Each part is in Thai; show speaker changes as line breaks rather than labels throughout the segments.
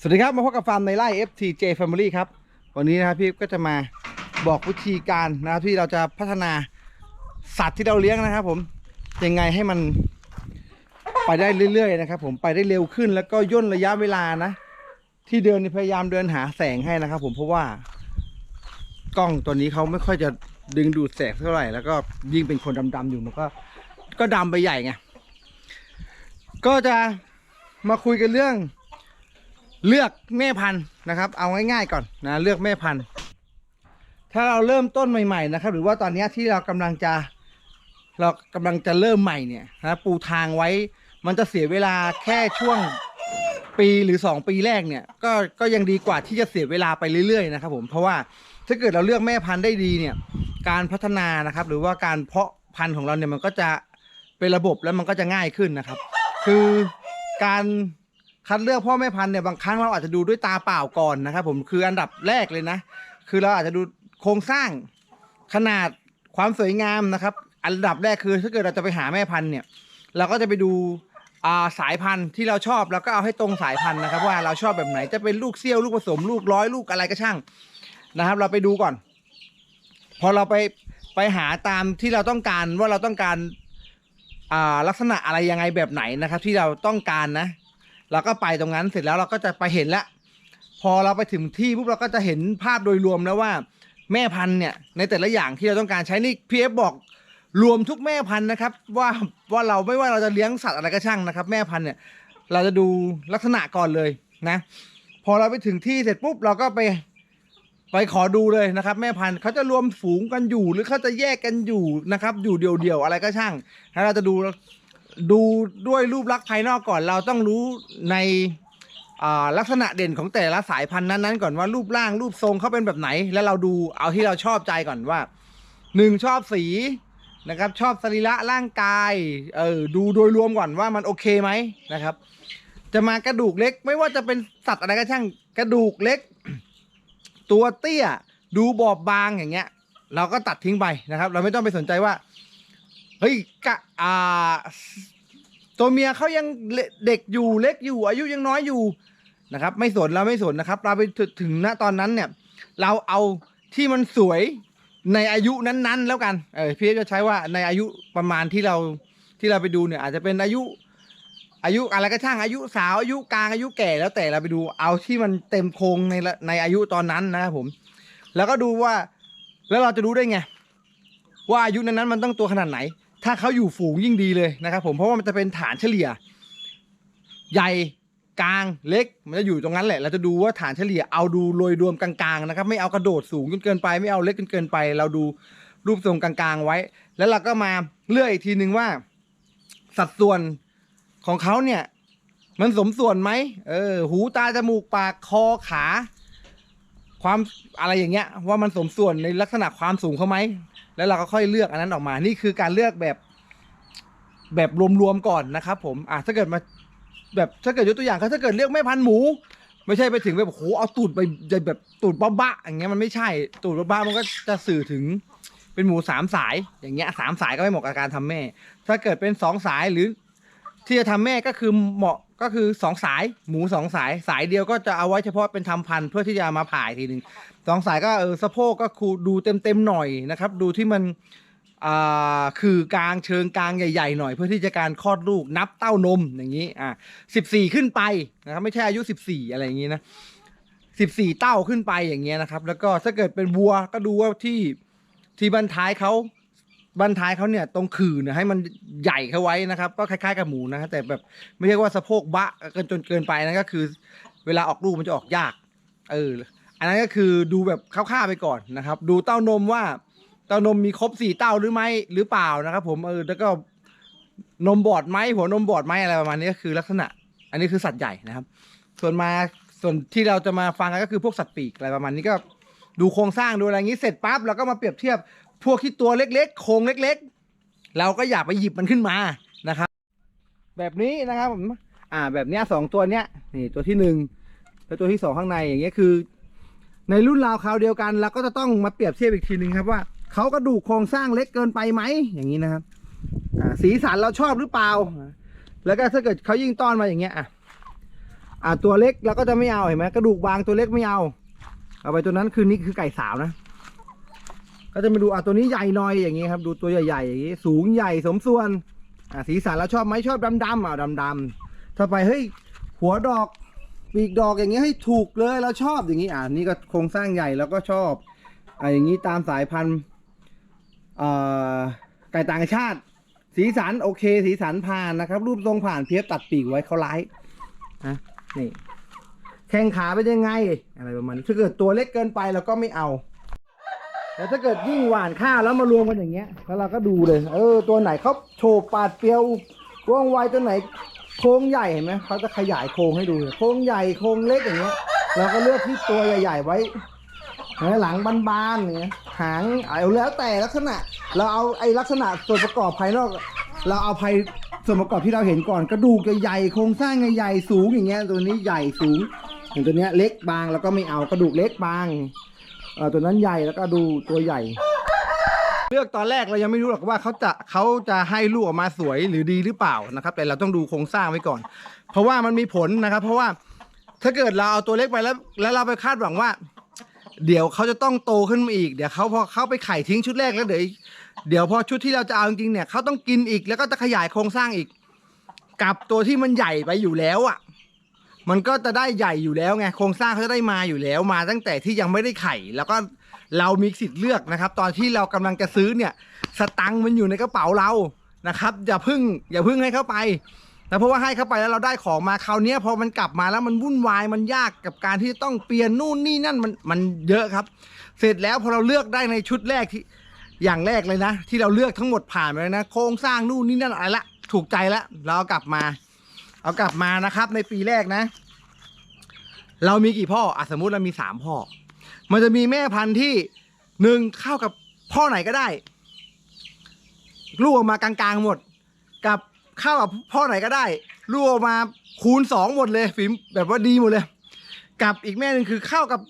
สวัสดีครับ มาพบกับฟาร์มในไร่ FTJ Family ครับ วันนี้นะครับพี่ก็จะมาบอกวิธีการนะครับที่เราจะพัฒนาสัตว์ที่เราเลี้ยงนะครับ ผมยังไงให้มันไปได้เรื่อยๆนะครับผมไปได้เร็วขึ้นแล้วก็ย่นระยะเวลานะ ที่เดินนี่พยายามเดินหาแสงให้นะครับ ผมเพราะว่ากล้องตัวนี้เขาไม่ค่อยจะดึงดูดแสงเท่าไหร่แล้วก็ยิ่งเป็นคนดำๆอยู่มันก็ ก็ดำไปใหญ่ไงก็จะมาคุยกันเรื่อง เลือกแม่พันธุ์นะครับ เอาง่ายๆก่อนนะเลือกแม่พันธุ์ ถ้าเราเริ่มต้นใหม่ๆนะครับ หรือว่าตอนนี้ที่เรากำลังจะเรากำลังจะเริ่มใหม่เนี่ยนะปูทางไว้ มันจะเสียเวลาแค่ช่วงปีหรือ 2 ปีแรกเนี่ยก็ก็ยังดีกว่าที่จะเสียเวลาไปเรื่อยๆนะครับผมเพราะว่าถ้าเกิดเราเลือกแม่พันธุ์ได้ดีเนี่ยการพัฒนานะครับ หรือว่าการเพาะพันธุ์ของเราเนี่ยมันก็จะเป็นระบบแล้วมันก็จะง่ายขึ้นนะครับ คือการ คัดเลือกพ่อแม่พันธุ์เนี่ยบางครั้งเราอาจจะดูด้วยตาเปล่าก่อนนะครับ ผมคืออันดับแรกเลยนะ คือเราอาจจะดูโครงสร้างขนาดความสวยงามนะครับ อันดับแรกคือถ้าเกิดเราจะไปหาแม่พันธุ์เนี่ย เราก็จะไปดูอ่าสายพันธุ์ที่เราชอบแล้วก็เอาให้ตรงสายพันธุ์นะครับ ว่าเราชอบแบบไหนจะเป็นลูกเซี่ยวลูกผสมลูกร้อยลูกอะไรก็ช่างนะครับ เราไปดูก่อน พอเราไปไปหาตามที่เราต้องการว่าเราต้องการอ่าลักษณะอะไรยังไงแบบไหนนะครับ ที่เราต้องการนะ เราก็ไปตรงนั้นเสร็จแล้วเราก็จะไปเห็นละพอเราไปถึงที่ปุ๊บเราก็จะเห็นภาพโดยรวมแล้วว่า แม่พันธุ์เนี่ยในแต่ละอย่างที่เราต้องการใช้นี่พีเอฟบอกรวมทุกแม่พันธุ์นะครับ ว่าว่าเราไม่ว่าเราจะเลี้ยงสัตว์อะไรก็ช่างนะครับ แม่พันธุ์เนี่ยเราจะดูลักษณะก่อนเลยนะ พอเราไปถึงที่เสร็จปุ๊บเราก็ไปไปขอดูเลยนะครับ แม่พันธุ์เขาจะรวมฝูงกันอยู่หรือเขาจะแยกกันอยู่นะครับ อยู่เดี่ยวๆอะไรก็ช่างแล้วเราจะดู ดูด้วยรูปลักษณ์ภายนอกก่อน เราต้องรู้ในลักษณะเด่นของแต่ละสายพันธุ์นั้นๆก่อนว่ารูปร่างรูปทรงเขาเป็นแบบไหน แล้วเราดูเอาที่เราชอบใจก่อนว่าหนึ่งชอบสีนะครับชอบสรีระร่างกายเออดูโดยรวมก่อนว่ามันโอเคไหมนะครับ จะมากระดูกเล็ก ไม่ว่าจะเป็นสัตว์อะไรก็ช่างกระดูกเล็ก ตัวเตี้ยดูบอบบางอย่างเงี้ย เราก็ตัดทิ้งไปนะครับ เราไม่ต้องไปสนใจว่าเฮ้ยกะอ่า ตัวเมียเขายังเด็กอยู่เล็กอยู่อายุยังน้อยอยู่นะครับ ไม่สนเราไม่สนนะครับ เราไปถึงณตอนนั้นเนี่ย เราเอาที่มันสวยในอายุนั้นๆ แล้วกันเออพี่จะใช้ว่าในอายุประมาณที่เราที่เราไปดูเนี่ย อาจจะเป็นอายุอายุอะไรก็ช่างอายุสาวอายุกลางอายุแก่แล้วแต่เราไปดูเอาที่มันเต็มโครงในในอายุตอนนั้นนะครับผม แล้วก็ดูว่า แล้วเราจะรู้ได้ไง ว่าอายุนั้นๆมันต้องตัวขนาดไหน ถ้าเขาอยู่ฝูงยิ่งดีเลยนะครับผมเพราะว่ามันจะเป็นฐานเฉลี่ย ใหญ่กลางเล็ก มันจะอยู่ตรงนั้นแหละเราจะดูว่าฐานเฉลี่ยเอาดูโดยรวมกลางๆนะครับ ไม่เอากระโดดสูงจนเกินไปไม่เอาเล็กจนเกินไป เราดูรูปทรงกลางๆไว้ แล้วเราก็มาเลือกอีกทีหนึ่งว่า สัดส่วนของเขาเนี่ย มันสมส่วนไหมเออ หูตาจมูกปากคอขา ความอะไรอย่างเงี้ย ว่ามันสมส่วนในลักษณะความสูงเขาไหม แล้วเราก็ค่อยเลือกอันนั้นออกมา นี่คือการเลือกแบบแบบรวมๆก่อนนะครับผมอะถ้าเกิดมาแบบถ้าเกิดยกตัวอย่างถ้าเกิดเลือกแม่พันธุ์หมู ไม่ใช่ไปถึงแบบโอ้โหเอาตูดไปแบบตูดบ้าๆอย่างเงี้ยมันไม่ใช่ตูดบ้าๆมันก็จะสื่อถึงเป็นหมูสามสายอย่างเงี้ยสามสายก็ไม่เหมาะกับการทำแม่ ถ้าเกิดเป็นสองสายหรือที่จะทำแม่ก็คือเหมาะ ก็คือสองสายหมูสองสายสายเดียวก็จะเอาไว้เฉพาะเป็นทำพันธุ์เพื่อที่จะมาผ่าอีกทีหนึ่งสองสายก็เออสะโพกก็คูดูเต็มเต็มๆหน่อยนะครับ ดูที่มันอ่าคือกลางเชิงกลางใหญ่ ๆ หน่อย เพื่อที่จะการคลอดลูกนับเต้านมอย่างนี้อ่าสิบสี่ขึ้นไปนะครับไม่ใช่อายุสิบสี่อะไรอย่างนี้นะสิบสี่เต้าขึ้นไปอย่างเงี้ยนะครับ แล้วก็ถ้าเกิดเป็นวัวก็ดูว่าที่ที่บันท้ายเขา บันท้ายเขาเนี่ยตรงขื่อเนี่ยให้มันใหญ่เข้าไว้นะครับ ก็คล้ายๆกับหมูนะฮะแต่แบบไม่ใช่ว่าสะโพกบะเกินจนเกินไปนะก็คือ เวลาออกลูกมันจะออกยาก เออ อันนั้นก็คือดูแบบคร่าวๆไปก่อนนะครับ ดูเต้านมว่าเต้านมมีครบสี่เต้าหรือไม่หรือเปล่านะครับ ผมเออแล้วก็นมบอดไหมหัวนมบอดไหมอะไรประมาณนี้ก็คือลักษณะ อันนี้คือสัตว์ใหญ่นะครับ ส่วนมาส่วนที่เราจะมาฟังกันก็คือพวกสัตว์ปีกอะไรประมาณนี้ก็ดูโครงสร้างดูอะไรอย่างนี้เสร็จปั๊บเราก็มาเปรียบเทียบ พวกที่ตัวเล็กๆ โครงเล็กๆ เราก็อย่าไปหยิบมันขึ้นมานะครับ แบบนี้นะครับผมอ่าแบบเนี้ยสองตัวเนี้ยนี่ตัวที่หนึ่งแล้วตัวที่สองข้างในอย่างเงี้ยคือ ในรุ่นราวคราวเดียวกันเราก็จะต้องมาเปรียบเทียบอีกทีหนึ่งครับว่าเขากระดูกโครงสร้างเล็กเกินไปไหมอย่างนี้นะครับอ่าสีสันเราชอบหรือเปล่า แล้วก็ถ้าเกิดเขายิ่งต้อนมาอย่างเงี้ยอะอ่าตัวเล็กเราก็จะไม่เอาเห็นไหมกระดูกบางตัวเล็กไม่เอา เอาไปตัวนั้นคือนี่คือไก่สาวนะ ก็จะมาดูอะตัวนี้ใหญ่หน่อยอย่างงี้ครับ ดูตัวใหญ่ๆอย่างงี้ สูงใหญ่สมส่วนอะสีสันเราชอบไหมชอบดำๆอะดำๆถ้าไปเฮ้ยหัวดอกปีกดอกอย่างเงี้ยให้ถูกเลยเราชอบอย่างงี้อะนี่ก็โครงสร้างใหญ่แล้วก็ชอบอะอย่างงี้ตามสายพันธุ์อ่อไก่ต่างชาติ สีสันโอเค สีสันผ่านนะครับ รูปทรงผ่านเพียบตัดปีกไว้เขาไล่นะนี่แข้งขาเป็นยังไง อะไรประมาณนี้ถ้าเกิดตัวเล็กเกินไปเราก็ไม่เอา แต่ถ้าเกิดยิ่งหวานข้าวแล้วมารวมกันอย่างเงี้ย แล้วเราก็ดูเลย เออ ตัวไหนเขาโฉบปาดเปรียวว่องไวตัวไหนโครงใหญ่เห็นไหมเขาจะขยายโครงให้ดู โครงใหญ่โครงเล็กอย่างเงี้ย เราก็เลือกที่ตัวใหญ่ ๆ ไว้หลังบานๆอย่างเงี้ย หางเอาแล้วแต่ลักษณะ เราเอาไอ้ลักษณะส่วนประกอบภายนอก เราเอาภายส่วนประกอบที่เราเห็นก่อนกระดูกใหญ่ๆโครงสร้างใหญ่ๆสูงอย่างเงี้ย ตัวนี้ใหญ่สูงอย่างตัวเนี้ยเล็กบางแล้วก็ไม่เอากระดูกเล็กบาง เอ่อตัวนั้นใหญ่แล้วก็ดูตัวใหญ่ เลือกตอนแรกเรายังไม่รู้หรอกว่าเขาจะเขาจะให้ลูกออกมาสวยหรือดีหรือเปล่านะครับ แต่เราต้องดูโครงสร้างไว้ก่อน เพราะว่ามันมีผลนะครับ เพราะว่าถ้าเกิดเราเอาตัวเล็กไปแล้ว แล้วเราไปคาดหวังว่า เดี๋ยวเขาจะต้องโตขึ้นมาอีกเดี๋ยวเขาพอเขาไปไข่ทิ้งชุดแรกแล้วเดี๋ยวเดี๋ยวพอชุดที่เราจะเอาจริงๆเนี่ยเขาต้องกินอีกแล้วก็จะขยายโครงสร้างอีก กับตัวที่มันใหญ่ไปอยู่แล้วอะ มันก็จะได้ใหญ่อยู่แล้วไงโครงสร้างเขาจะได้มาอยู่แล้วมาตั้งแต่ที่ยังไม่ได้ไข่แล้วก็เรามีสิทธิ์เลือกนะครับ ตอนที่เรากำลังจะซื้อเนี่ย สตังค์มันอยู่ในกระเป๋าเรานะครับ อย่าพึ่งอย่าพึ่งให้เข้าไปนะเพราะว่าให้เข้าไปแล้วเราได้ของมาคราวนี้พอมันกลับมาแล้วมันวุ่นวายมันยากกับการที่ต้องเปลี่ยนนู่นนี่นั่นมันมันเยอะครับ เสร็จแล้วพอเราเลือกได้ในชุดแรกที่อย่างแรกเลยนะ ที่เราเลือกทั้งหมดผ่านไปแล้วนะ โครงสร้างนู่นนี่นั่นอะไรละถูกใจแล้วเรากลับมา เอากลับมานะครับ ในปีแรกนะ เรามีกี่พ่ออะสมมุติเรามีสามพ่อ มันจะมีแม่พันธุ์ที่หนึ่งเข้ากับพ่อไหนก็ได้ลูกออกมากลางๆหมด กับเข้ากับพ่อไหนก็ได้ลูกออกมาคูณสองหมดเลยฟิล์มแบบว่าดีหมดเลย กับอีกแม่หนึ่งคือเข้ากับ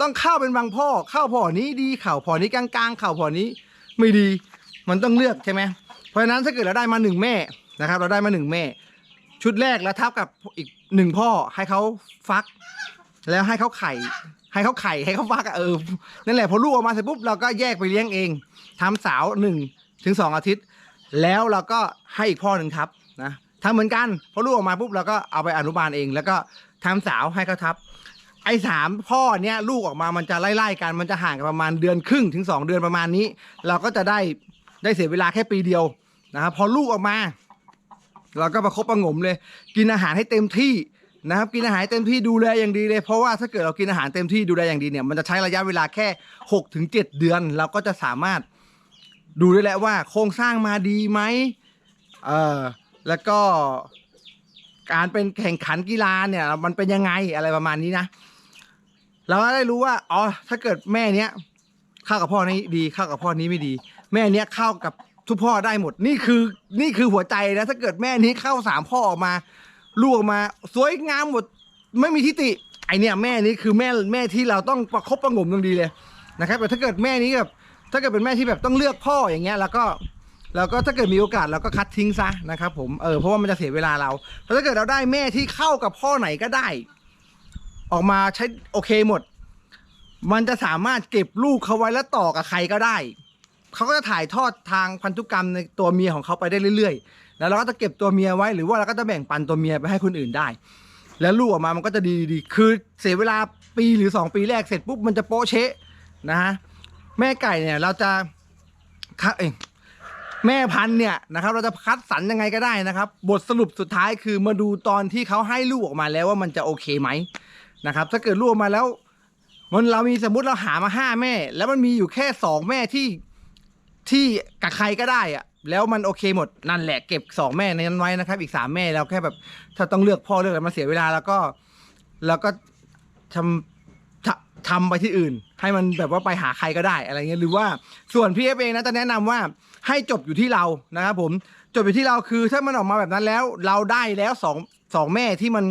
ต้องเข้าเป็นบางพ่อเข้าพ่อนี้ดีเข่าพ่อนี้กลางๆเข่าพ่อนี้ไม่ดีมันต้องเลือกใช่ไหมเพราะฉะนั้นถ้าเกิดเราได้มาหนึ่งแม่นะครับ เราได้มาหนึ่งแม่ ชุดแรกแล้วทับกับอีกหนึ่งพ่อให้เขาฟัก แล้วให้เขาไข่ ให้เขาไข่ให้เขาฟักอะเออนั่นแหละพอลูกออกมาเสร็จปุ๊บเราก็แยกไปเลี้ยงเองทำสาวหนึ่งถึงสองอาทิตย์ แล้วเราก็ให้อีกพ่อหนึ่งทับนะทำเหมือนกันพอลูกออกมาปุ๊บเราก็เอาไปอนุบาลเอง แล้วก็ทำสาวให้เขาทับ ไอ้สามพ่อเนี้ยลูกออกมามันจะไล่ๆกันมันจะห่างกันประมาณเดือนครึ่งถึงสองเดือนประมาณนี้ เราก็จะได้ได้เสียเวลาแค่ปีเดียวนะครับพอลูกออกมา เราก็ประคบประหงมเลย กินอาหารให้เต็มที่นะครับ กินอาหารเต็มที่ดูแลอย่างดีเลย เพราะว่าถ้าเกิดเรากินอาหารเต็มที่ดูแลอย่างดีเนี่ย มันจะใช้ระยะเวลาแค่6ถึง7เดือน เราก็จะสามารถดูได้แล้วว่าโครงสร้างมาดีไหมเออแล้วก็การเป็นแข่งขันกีฬาเนี่ย มันเป็นยังไงอะไรประมาณนี้นะ เราก็ได้รู้ว่าอ๋อถ้าเกิดแม่เนี้ยเข้ากับพ่อนี้ดีเข้ากับพ่อนี้ไม่ดี แม่เนี้ยเข้ากับ ทุกพ่อได้หมดนี่คือนี่คือหัวใจนะถ้าเกิดแม่นี้เข้าสามพ่อออกมาลูกออกมา สวยงามหมดไม่มีทิฏฐิไอเนี่ยแม่นี้คือแม่แม่ที่เราต้องประคบประงมตรงดีเลยนะครับแต่ถ้าเกิดแม่นี้แบบถ้าเกิดเป็นแม่ที่แบบต้องเลือกพ่ออย่างเงี้ยแล้วก็แล้วก็ถ้าเกิดมีโอกาสเราก็คัดทิ้งซะนะครับผมเออเพราะว่ามันจะเสียเวลาเราแต่ถ้าเกิดเราได้แม่ที่เข้ากับพ่อไหนก็ได้ ออกมาใช้โอเคหมด มันจะสามารถเก็บลูกเขาไว้แล้วต่อกับใครก็ได้ เขาก็จะถ่ายทอดทางพันธุกรรมในตัวเมียของเขาไปได้เรื่อยๆ แล้วเราก็จะเก็บตัวเมียไว้หรือว่าเราก็จะแบ่งปันตัวเมียไปให้คนอื่นได้ แล้วลูกออกมามันก็จะดีดีๆคือเสียเวลาปีหรือ 2 ปีแรกเสร็จปุ๊บมันจะโป๊ะเชะนะฮะแม่ไก่เนี่ยเราจะคัดเองแม่พันธุ์เนี่ยนะครับเราจะคัดสรรยังไงก็ได้นะครับ บทสรุปสุดท้ายคือมาดูตอนที่เขาให้ลูกออกมาแล้วว่ามันจะโอเคไหมนะครับ ถ้าเกิดลูกออกมาแล้ว มันเรามีสมมติเราหามาห้าแม่ แล้วมันมีอยู่แค่สองแม่ที่ ที่กับใครก็ได้อะแล้วมันโอเคหมดนั่นแหละเก็บสองแม่ในนั้นไว้นะครับ อีกสามแม่เราแค่แบบ ถ้าต้องเลือกพ่อเลือกอะไรมาเสียเวลาแล้วก็แล้วก็ทำทำทำไปที่อื่น ให้มันแบบว่าไปหาใครก็ได้อะไรเงี้ยหรือว่าส่วนพี่เอฟเองนะจะแนะนำว่าให้จบอยู่ที่เรานะครับผมจบอยู่ที่เราคือถ้ามันออกมาแบบนั้นแล้ว เราได้แล้วสองสองแม่ที่มัน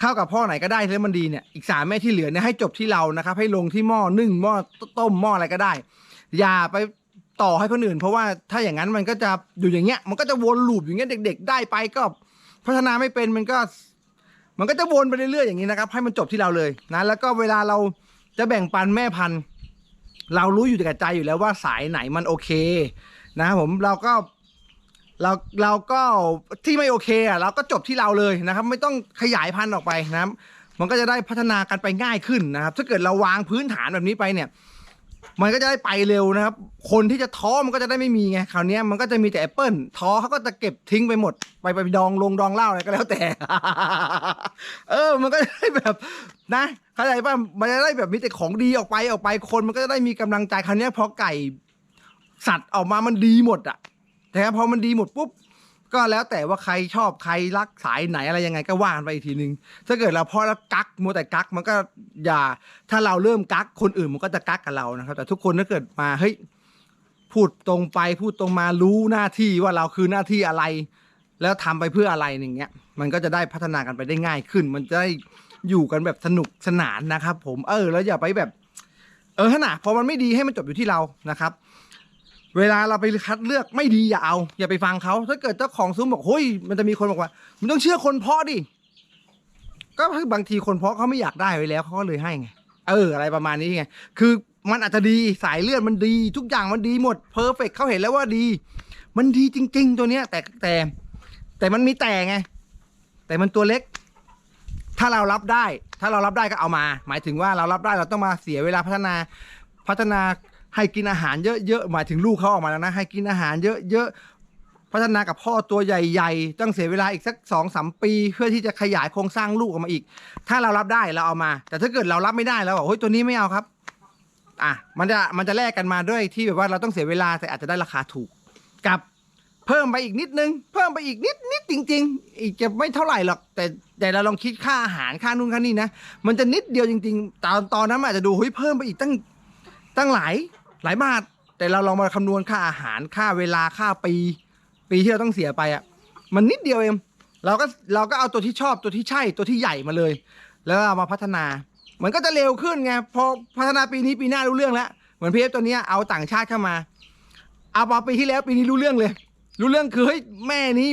เข้ากับพ่อไหนก็ได้แล้วมันดีเนี่ยอีกสามแม่ที่เหลือเนี่ยให้จบที่เรานะครับ ให้ลงที่หม้อนึ่งหม้อต้มหม้ออะไรก็ได้ อย่าไป ต่อให้คนอื่น เพราะว่าถ้าอย่างนั้นมันก็จะอยู่อย่างเงี้ย มันก็จะวนลูปอย่างเงี้ยเด็ก ๆ ได้ไปก็พัฒนาไม่เป็นมันก็ มันก็จะวนไปเรื่อยๆอย่างนี้นะครับ ให้มันจบที่เราเลยนะแล้วก็เวลาเราจะแบ่งปันแม่พันธุ์ เรารู้อยู่แต่ใจอยู่แล้วว่าสายไหนมันโอเค นะครับผมเราก็เราเราก็ที่ไม่โอเคอะเราก็จบที่เราเลยนะครับ ไม่ต้องขยายพันธุ์ออกไปนะครับ มันก็จะได้พัฒนากันไปง่ายขึ้นนะครับ ถ้าเกิดเราวางพื้นฐานแบบนี้ไปเนี่ย มันก็จะได้ไปเร็วนะครับ คนที่จะท้อมันก็จะได้ไม่มีไงคราวนี้มันก็จะมีแต่แอปเปิลท้อเขาก็จะเก็บทิ้งไปหมด ไปไปดองลงดองเหล้าอะไรก็แล้วแต่ เออ มันก็จะได้แบบนะเข้าใจป่ะมันจะได้แบบมีแต่ของดีออกไปออกไปคนมันก็จะได้มีกำลังใจคราวนี้พอไก่ สัตว์ออกมามันดีหมดอะแต่พอมันดีหมดปุ๊บ ก็แล้วแต่ว่าใครชอบใครรักสายไหนอะไรยังไงก็ว่ากันไปอีกทีนึง ถ้าเกิดเราพอแล้วกักมัวแต่กักมันก็อย่า ถ้าเราเริ่มกักคนอื่นมันก็จะกักกับเรานะครับ แต่ทุกคนถ้าเกิดมาเฮ้ยพูดตรงไปพูดตรงมารู้หน้าที่ว่าเราคือหน้าที่อะไร แล้วทำไปเพื่ออะไรอย่างเงี้ย มันก็จะได้พัฒนากันไปได้ง่ายขึ้น มันจะได้อยู่กันแบบสนุกสนานนะครับ ผมเออ แล้วอย่าไปแบบ เออขนาดพอมันไม่ดีให้มันจบอยู่ที่เรานะครับ เวลาเราไปคัดเลือกไม่ดีอย่าเอา อย่าไปฟังเขาถ้าเกิดเจ้าของซุ้มบอกเฮ้ยมันจะมีคนบอกว่ามึงต้องเชื่อคนเพาะดิก็บางทีคนเพาะเขาไม่อยากได้ไว้แล้วเขาก็เลยให้ไงเอออะไรประมาณนี้ไงคือมันอาจจะดีสายเลือดมันดี ทุกอย่างมันดีหมดเพอร์เฟกเขาเห็นแล้วว่าดี มันดีจริง ๆ ตัวเนี้ย แต่แต่ แต่มันมีแต่ไง แต่มันตัวเล็ก ถ้าเรารับได้ ถ้าเรารับได้ก็เอามา หมายถึงว่าเรารับได้เราต้องมาเสียเวลาพัฒนาพัฒนา ให้กินอาหารเยอะๆหมายถึงลูกเขาออกมาแล้วนะให้กินอาหารเยอะๆพัฒนากับพ่อตัวใหญ่ๆต้องเสียเวลาอีกสักสองสามปี เพื่อที่จะขยายโครงสร้างลูกออกมาอีก ถ้าเรารับได้เราเอามา แต่ถ้าเกิดเรารับไม่ได้แล้วบอกเฮ้ยตัวนี้ไม่เอาครับอะมันจะมันจะแลกกันมาด้วยที่แบบว่าเราต้องเสียเวลาแต่อาจจะได้ราคาถูกกับเพิ่มไปอีกนิดนึง เพิ่มไปอีกนิดนิดจริง ๆ อีกจะไม่เท่าไหร่หรอก แต่แต่เราลองคิดค่าอาหารค่านู่นค่านี่นะ มันจะนิดเดียวจริง ๆ ตอนตอนนั้นอาจจะดูเฮ้ยเพิ่มไปอีกตั้งตั้งหลาย หลายบาทแต่เราลองมาคำนวณค่าอาหารค่าเวลาค่าปี ปีที่เราต้องเสียไปอะ มันนิดเดียวเองเราก็เราก็เอาตัวที่ชอบตัวที่ใช่ตัวที่ใหญ่มาเลย แล้วเอามาพัฒนา มันก็จะเร็วขึ้นไงพอพัฒนาปีนี้ปีหน้ารู้เรื่องแล้วเหมือนพีเอฟตัวเนี้ยเอาต่างชาติเข้ามา เอามาปีที่แล้วปีนี้รู้เรื่องเลย รู้เรื่องคือเฮ้ยแม่นี้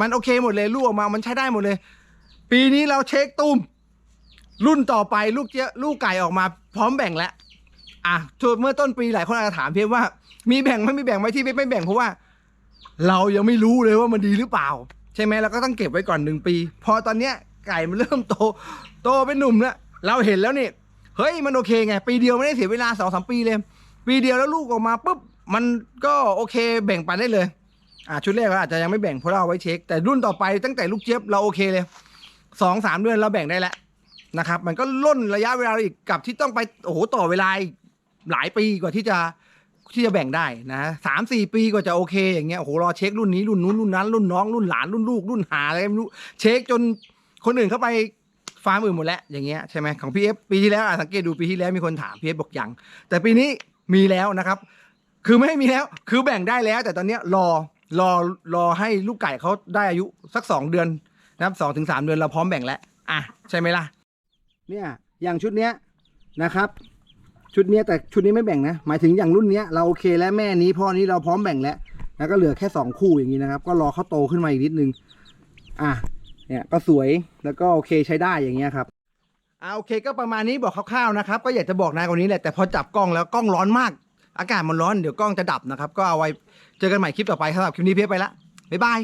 มันโอเคหมดเลยลูกออกมามันใช้ได้หมดเลย ปีนี้เราเช็คตุ้มรุ่นต่อไปลูกเจ้าลูกไก่ออกมาพร้อมแบ่งแล้ว อะทุกเมื่อต้นปีหลายคนอาจจะถามเพียว่า มีแบ่งไหม่มีแบ่งไหมที่ไม่ไม่แบ่งเพราะว่า เรายังไม่รู้เลยว่ามันดีหรือเปล่า ใช่ไหมเราก็ต้องเก็บไว้ก่อนหนึ่งปี พอตอนเนี้ยไก่มันเริ่มโต โตเป็นหนุ่มแล้วเราเห็นแล้วนี่เฮ้ยมันโอเคไง ปีเดียวไม่ได้เสียเวลาสองสามปีเลย ปีเดียวแล้วลูกออกมาปุ๊บมันก็โอเคแบ่งปันได้เลยอ่าชุดแรกเราอาจจะยังไม่แบ่งเพราะเราเอาไว้เช็ค แต่รุ่นต่อไปตั้งแต่ลูกเจี๊ยบเราโอเคเลยสองสามเดือนเราแบ่งได้แล้วนะครับ มันก็ล่นระยะเวลาอีกกับที่ต้องไปโอ้โหต่อเวลาอีก หลายปีกว่าที่จะที่จะแบ่งได้นะสามสี่ปีกว่าจะโอเคอย่างเงี้ยโอ้โหรอเช็ครุ่นนี้รุ่นนู้นรุ่นนั้น รุ่นน้องรุ่นหลานรุ่นลูกรุ่นหาอะไรไม่รู้เช็คจนคนอื่นเข้าไปฟาร์มอื่นหมดแล้วอย่างเงี้ยใช่ไหมของพีเอฟปีที่แล้วอะสังเกตดูปีที่แล้วมีคนถามพีเอฟบอกยังแต่ปีนี้มีแล้วนะครับ คือไม่ให้มีแล้วคือแบ่งได้แล้ว แต่ตอนเนี้ยรอรอรอให้ลูกไก่เขาได้อายุสักสองเดือนนะครับสองถึงสามเดือนเราพร้อมแบ่งแล้วอะใช่ไหมล่ะเนี่ยอย่างชุดเนี้ยนะครับ ชุดเนี้ยแต่ชุดนี้ไม่แบ่งนะ หมายถึงอย่างรุ่นเนี้ยเราโอเคแล้วแม่นี้พ่อนี้เราพร้อมแบ่งแล้ว แล้วก็เหลือแค่สองคู่อย่างนี้นะครับ ก็รอเขาโตขึ้นมาอีกนิดนึง อะ เนี่ยก็สวยแล้วก็โอเคใช้ได้อย่างเงี้ยครับอ่าโอเคก็ประมาณนี้บอกคร่าวๆนะครับ ก็อยากจะบอกนายกว่านี้แหละแต่พอจับกล้องแล้วกล้องร้อนมาก อากาศมันร้อนเดี๋ยวกล้องจะดับนะครับ ก็เอาไว้เจอกันใหม่คลิปต่อไปสำหรับคลิปนี้เพียบไปละบ๊ายบาย